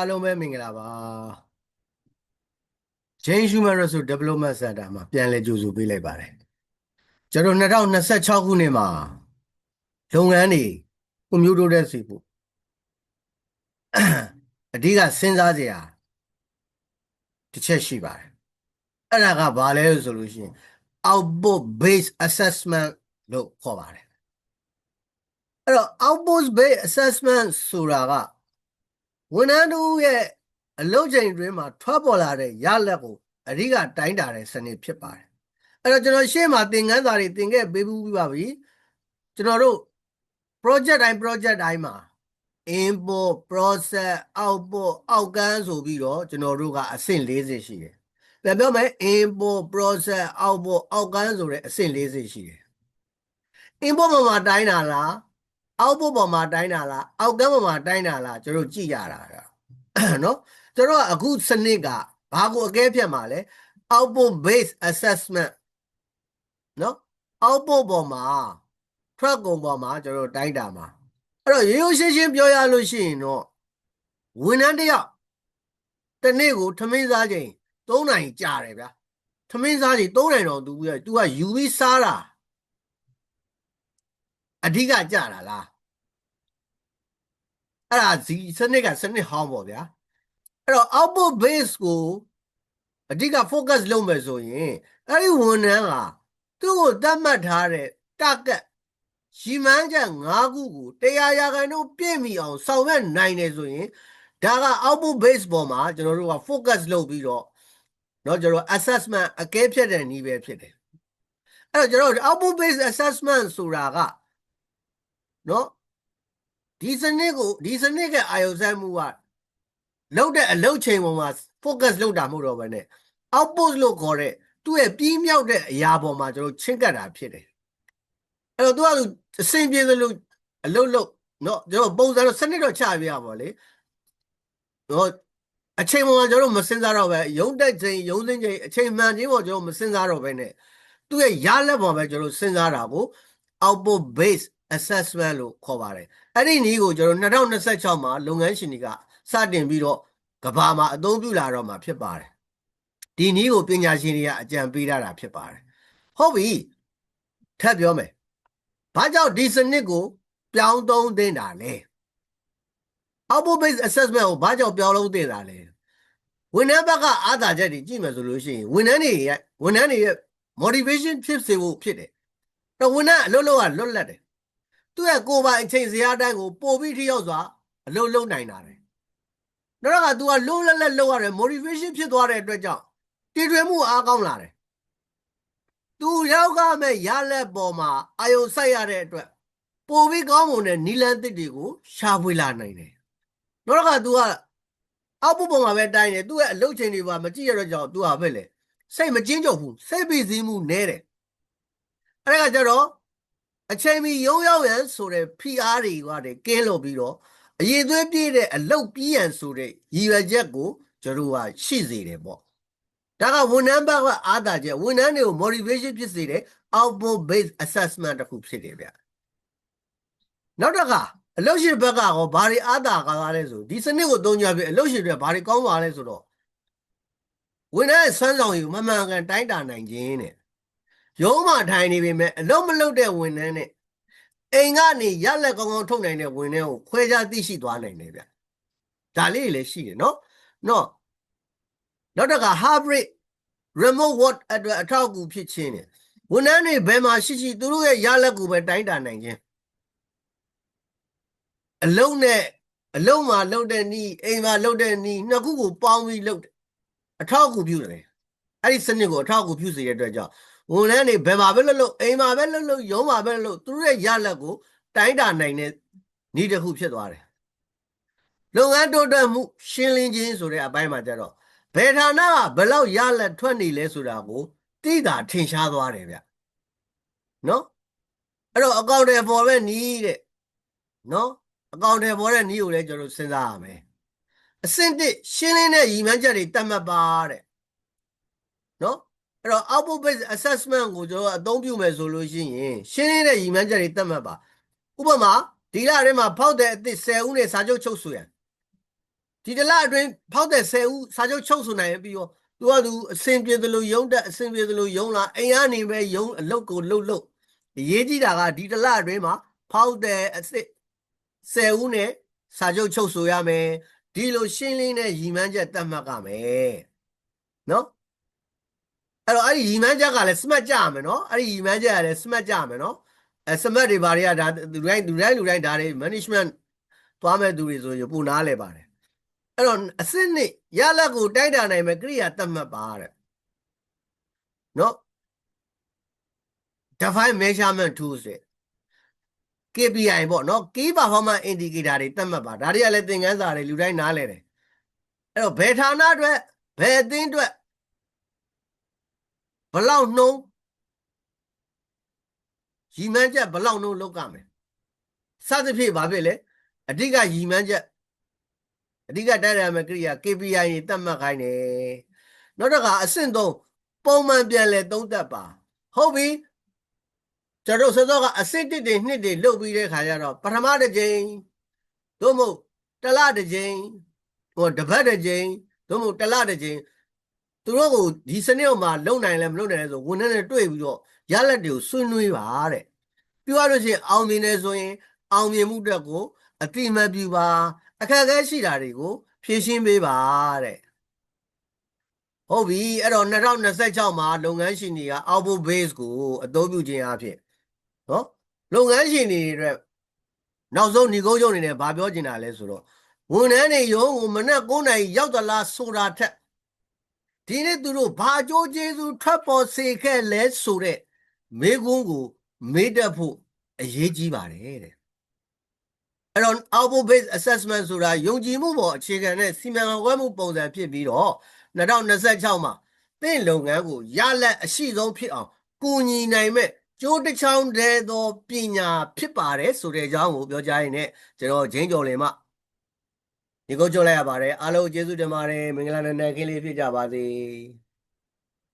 အားလုံးပဲမင်္ဂလာပါ Jane Human Resource Development Center မှာပြန်လည်ကြိုဆိုပေးလိုက်ပါတယ်ကျွန်တော်2026ခုနှစ်မှာလုပ်ငန်းတွေကွန်ပျူတာတဲ့စီဖို့အဓိကစဉ်းစားကြရတစ်ချက်ရှိပါတယ်အဲ့ဒါကဘာလဲဆိုလို့ရှိရင် output based assessment လို့ခေါ်ပါတယ်အဲ့တော့ output based assessment ဆိုတာက ဝန်ထမ်းတို့ရဲ့အလုပ်ချိန်တွင်မှာထွက်ပေါ်လာတဲ့ရလက်ကိုအဓိကတိုင်းတာတဲ့စနစ်ဖြစ်ပါတယ်အဲ့တော့ကျွန်တော်ရှေ့မှာသင်ခန်းစာတွေသင်ခဲ့ပေးပြီးပါပြီကျွန်တော်တို့ project တိုင်း project တိုင်းမှာ input process output outcome ဆိုပြီးတော့ကျွန်တော်တို့ကအဆင့်40ရှိတယ်ပြန်ပြောမယ် input process output outcome ဆိုတဲ့အဆင့်40ရှိတယ် input ပေါ်မှာတိုင်းတာလား output ပေါ်မှာတိုင်းတာလား outcome ပေါ်မှာတိုင်းတာလားကျွန်တော်ကြည့်ရတာကနော်ကျွန်တော်ကအခုစနစ်ကဘာကိုအကဲဖြတ်မှာလဲ output based assessment နော် output ပေါ်မှာ track ကုန်ပေါ်မှာကျွန်တော်တိုင်းတာမှာအဲ့တော့ရိုးရိုးရှင်းရှင်းပြောရလို့ရှိရင်တော့ဝန်ထမ်းတစ်ယောက်တစ်နေ့ကိုထမင်းစားချိန်3နိုင်ကြာတယ်ဗျာထမင်းစားချိန်3နိုင်တော့သူက तू ကယူပြီးစားတာ အဓိကကြာတာလားအဲ့ဒါဒီစနစ်ကစနစ်ဟောင်းပေါ့ဗျာအဲ့တော့ output base ကိုအဓိက focus လုပ်မယ်ဆိုရင်အဲ့ဒီဝန်ထမ်းကသူ့ကိုသတ်မှတ်ထားတဲ့ target ရီမန်းချက်၅ခုကိုတရားရာခိုင်နှုန်းပြည့်မီအောင်ဆောင်ရွက်နိုင်တယ်ဆိုရင်ဒါက output base ပေါ်မှာကျွန်တော်တို့က focus လုပ်ပြီးတော့เนาะကျွန်တော် assessment အကဲဖြတ်တဲ့နည်းပဲဖြစ်တယ်အဲ့တော့ကျွန်တော် output base assessment ဆိုတာက နော်ဒီစနစ်ကိုဒီစနစ်ကအာယုံဆိုင်မှုကလောက်တဲ့အလုပ်ချိန်ပေါ်မှာ focus လုပ်တာမဟုတ်တော့ဘဲနဲ့ output လို့ခေါ်တဲ့သူ့ရဲ့ပြီးမြောက်တဲ့အရာပေါ်မှာကျွန်တော်ချင့်ကပ်တာဖြစ်တယ်အဲ့တော့သူကသူအစဉ်ပြေသလိုအလုပ်လုပ်နော်ကျွန်တော်ပုံစံတော့စနစ်တော့ချပြရပါလေနော်အချိန်ပေါ်မှာကျွန်တော်မစင်စားတော့ပဲရုံးတက်ချိန်ရုံးစင်းချိန်အချိန်မှန်ချင်းပေါ်ကျွန်တော်မစင်စားတော့ပဲနဲ့သူ့ရဲ့ရလက်ပေါ်ပဲကျွန်တော်စဉ်းစားတာကို output base assessment လို့ခေါ်ပါတယ်အဲ့ဒီနည်းကိုကျွန်တော်2026မှာလုပ်ငန်းရှင်တွေကစတင်ပြီးတော့ကဘာမှာအသုံးပြုလာတော့မှာဖြစ်ပါတယ်ဒီနည်းကိုပညာရှင်တွေကအကြံပေးထားတာဖြစ်ပါတယ်ဟုတ်ပြီထပ်ပြောမယ်ဘာကြောင့်ဒီစနစ်ကို ပြောင်းသုံးသင့်တာလဲ output based assessment ကိုဘာကြောင့်ပြောင်းလုံးသင့်တာလဲဝန်ထမ်းဘက်ကအာသာချက်တွေကြည့်မယ်ဆိုလို့ရှိရင်ဝန်ထမ်းတွေရဲ့ဝန်ထမ်းတွေရဲ့ motivation ဖြစ်စေဖို့ဖြစ်တယ်တော့ဝန်ထမ်းအလုပ်လုပ်ကလွတ်လပ်တယ် သူ့ရဲ့ကိုယ်ပိုင်အချိန်စရာတိုင်းကိုပို့ပြီးထိရောက်စွာအလုပ်လုပ်နိုင်တာတယ်နောက်တော့က तू ကလုံးလက်လက်လုပ်ရတယ် motivation ဖြစ်သွားတဲ့အတွက်ကြောင့်တည်ထွင်မှုအားကောင်းလာတယ်သူရောက်ကမဲ့ရလက်ပေါ်မှာအာယုံစိုက်ရတဲ့အတွက်ပိုပြီးကောင်းမွန်တဲ့နီလန်တစ်တွေကိုရှာဖွေလာနိုင်တယ်နောက်တော့က तू ကအောက်ပုပေါ်မှာပဲတိုင်းတယ်သူ့ရဲ့အလုပ်ချိန်တွေပါမကြည့်ရတော့ကြောင့် तू ဟာပဲလေစိတ်မကျဉ်းကြုံဘူးစိတ်ပိစည်းမှုနဲတယ်အဲ့ဒါကကြတော့ အချိန်မီရုံရောက်ရန်ဆိုတဲ့ PR တွေကတည်းကင်းလို့ပြီးတော့အရေးသွေးပြည့်တဲ့အလုတ်ပြီးရန်ဆိုတဲ့ရည်ရွယ်ချက်ကိုကျွန်တော်ကရှိစေတယ်ပေါ့ဒါကဝန်ထမ်းဘက်ကအားသာချက်ဝန်ထမ်းတွေကို motivation ဖြစ်စေတဲ့ output based assessment တစ်ခုဖြစ်တယ်ဗျနောက်တစ်ခါအလုတ်ရှင်ဘက်ကရောဘာတွေအားသာကားလဲဆိုဒီစနစ်ကိုသုံးကြပြီအလုတ်ရှင်တွေဘာတွေကောင်းပါလဲဆိုတော့ဝန်ထမ်းရဲ့ဆွမ်းဆောင်ရည်မမှန်ကန်တိုင်းတာနိုင်ခြင်းတဲ့ ရုံးမှထိုင်နေပေမဲ့အလုံးမလုံးတဲ့ဝန်ထမ်းနဲ့အိမ်ကနေရက်လက်ကောင်းကောင်းထုတ်နိုင်တဲ့ဝန်ထမ်းကိုခွဲခြားသိရှိသွားနိုင်တယ်ဗျဒါလေးတွေလည်းရှိတယ်နော်နော်နောက်တစ်ခါ hybrid remote work အတွက်အထောက်အကူဖြစ်ခြင်းနဲ့ဝန်ထမ်းတွေဘယ်မှာရှိရှိသူတို့ရဲ့ရလက်ကိုပဲတိုင်းတာနိုင်ခြင်းအလုံးနဲ့အလုံးမှာလှုပ်တဲ့နီးအိမ်မှာလှုပ်တဲ့နီးနှစ်ခုကိုပေါင်းပြီးလှုပ်တယ်အထောက်အကူပြုတယ်အဲ့ဒီစနစ်ကိုအထောက်အကူပြုစေတဲ့အတွက်ကြောင့် ဝန်ထမ်းတွေဘယ်မှာပဲလှုပ်လှုပ်အိမ်မှာပဲလှုပ်လှုပ်ရုံးမှာပဲလှုပ်သူတို့ရဲ့ရလက်ကိုတိုင်းတာနိုင်တဲ့ဤတစ်ခုဖြစ်သွားတယ်လုပ်ငန်းတိုးတက်မှုရှင်းလင်းခြင်းဆိုတဲ့အပိုင်းမှာကျတော့ဘယ်ဌာနကဘယ်လောက်ရလက်ထွက်နေလဲဆိုတာကိုသိတာထင်ရှားသွားတယ်ဗျနော်အဲ့တော့အကောင့်တွေပေါ်ပဲနီးတဲ့နော်အကောင့်တွေပေါ်တဲ့နီးကိုလည်းကျွန်တော်စဉ်းစားရမယ်အဆင့်တစ်ရှင်းလင်းတဲ့ရည်မှန်းချက်တွေတတ်မှတ်ပါတဲ့နော် အဲ့တော့ output based assessment ကိုကျွန်တော်အသုံးပြုမယ်ဆိုလို့ရှိရင်ရှင်းလင်းတဲ့ရည်မှန်းချက်တွေတတ်မှတ်ပါဥပမာဒီလထဲမှာဖောက်တဲ့အသစ်10ဦးနဲ့စာချုပ်ချုပ်ဆိုရန်ဒီတစ်လအတွင်းဖောက်တဲ့10ဦးစာချုပ်ချုပ်ဆိုနိုင်ရင်ပြီးတော့သူကသူအစင်ပြေသလိုယုံတက်အစင်ပြေသလိုယုံလာအိမ်ကနေပဲယုံအလုတ်ကိုလှုပ်လှုပ်အရေးကြီးတာကဒီတစ်လအတွင်းမှာဖောက်တဲ့အစ်စ်10ဦးနဲ့စာချုပ်ချုပ်ဆိုရမယ်ဒီလိုရှင်းလင်းတဲ့ရည်မှန်းချက်တတ်မှတ်ကမယ်နော် အဲ့တော့အဲ့ဒီရည်မှန်းချက်ကလည်းစမတ်ကြရမယ်နော်အဲ့ဒီရည်မှန်းချက်ကလည်းစမတ်ကြရမယ်နော်အဲစမတ်တွေဘာတွေကဒါလူတိုင်းလူတိုင်းလူတိုင်းဒါတွေ management သွားမဲ့သူတွေဆိုရင်ပိုနားလဲပါတယ်အဲ့တော့အစစ်နှစ်ရလက်ကိုတိုက်တာနိုင်မဲ့ကိရိယာတတ်မှတ်ပါတဲ့နော် define measurement tools တဲ့ KPI ပေါ့နော် key performance indicator တွေတတ်မှတ်ပါဒါတွေကလည်းသင်ခန်းစာတွေလူတိုင်းနားလဲတယ်အဲ့တော့ဘယ်ဌာနအတွက်ဘယ်အသင်းအတွက် ဘလောက်နှုံးရီမန်းချက်ဘလောက်နှုံးလောက်ကမယ်စသဖြင့်ဘာဖြစ်လဲအဓိကရီမန်းချက်အဓိကတိုက်ရမယ်ကိရိယာ KPI တွေတတ်မှတ်ခိုင်းတယ်နောက်တစ်ခါအဆင့်သုံးပုံမှန်ပြန်လဲသုံးသပ်ပါဟုတ်ပြီကျွန်တော်တို့စောစောကအဆင့်တစ်တွေနှစ်တွေလုတ်ပြီးတဲ့ခါကျတော့ပထမတစ်ကြိမ်သို့မဟုတ်တစ်လတစ်ကြိမ်ဟိုတစ်ပတ်တစ်ကြိမ်သို့မဟုတ်တစ်လတစ်ကြိမ် သူတို့ကိုဒီစနစ်မှာလုံနိုင်လဲမလုံနိုင်လဲဆိုဝန်ထမ်းတွေတွေ့ပြီးတော့ရလက်တွေကိုဆွေးနွေးပါတဲ့ပြောရလို့ရှိရင်အောင်မြင်နေဆိုရင် အောင်မြင်မှုအတွက်ကိုအတိမတ်ပြုပါ အခက်အခဲရှိတာတွေကိုဖြေရှင်းပေးပါတဲ့ဟုတ်ပြီအဲ့တော့2026မှာလုပ်ငန်းရှင်တွေက output base ကိုအသုံးပြုခြင်းအဖြစ်နော်လုပ်ငန်းရှင်တွေအတွက်နောက်ဆုံးညီကုန်းချုပ်အနေနဲ့ဗာပြောချင်တာလဲဆိုတော့ဝန်ထမ်းတွေရုံးကိုမနက်9နာရီရောက်သလားဆိုတာထက် ဒီနေ့သူတို့ဘာကြိုးကျေးဇူးထွက်ပေါ်စေခဲ့လဲဆိုတဲ့မေးခွန်းကိုမေးတတ်ဖို့အရေးကြီးပါတယ်တဲ့အဲ့တော့ output based assessment ဆိုတာယုံကြည်မှုပေါ်အခြေခံတဲ့စီမံခန့်ခွဲမှုပုံစံဖြစ်ပြီးတော့2026မှာသင်လုပ်ငန်းကိုရလက်အရှိဆုံးဖြစ်အောင်ကူညီနိုင်မဲ့ကျိုးတစ်ချောင်းတည်းသောပညာဖြစ်ပါတယ်ဆိုတဲ့အကြောင်းကိုပြောကြားရင်းနဲ့ကျွန်တော်ဂျင်းကျော်လင်မှ ဒီကုန်းချုပ်လိုက်ရပါတယ်အားလုံးကျေးဇူးတင်ပါတယ်မင်္ဂလာနံနက်ခင်းလေးဖြစ်ကြပါစေ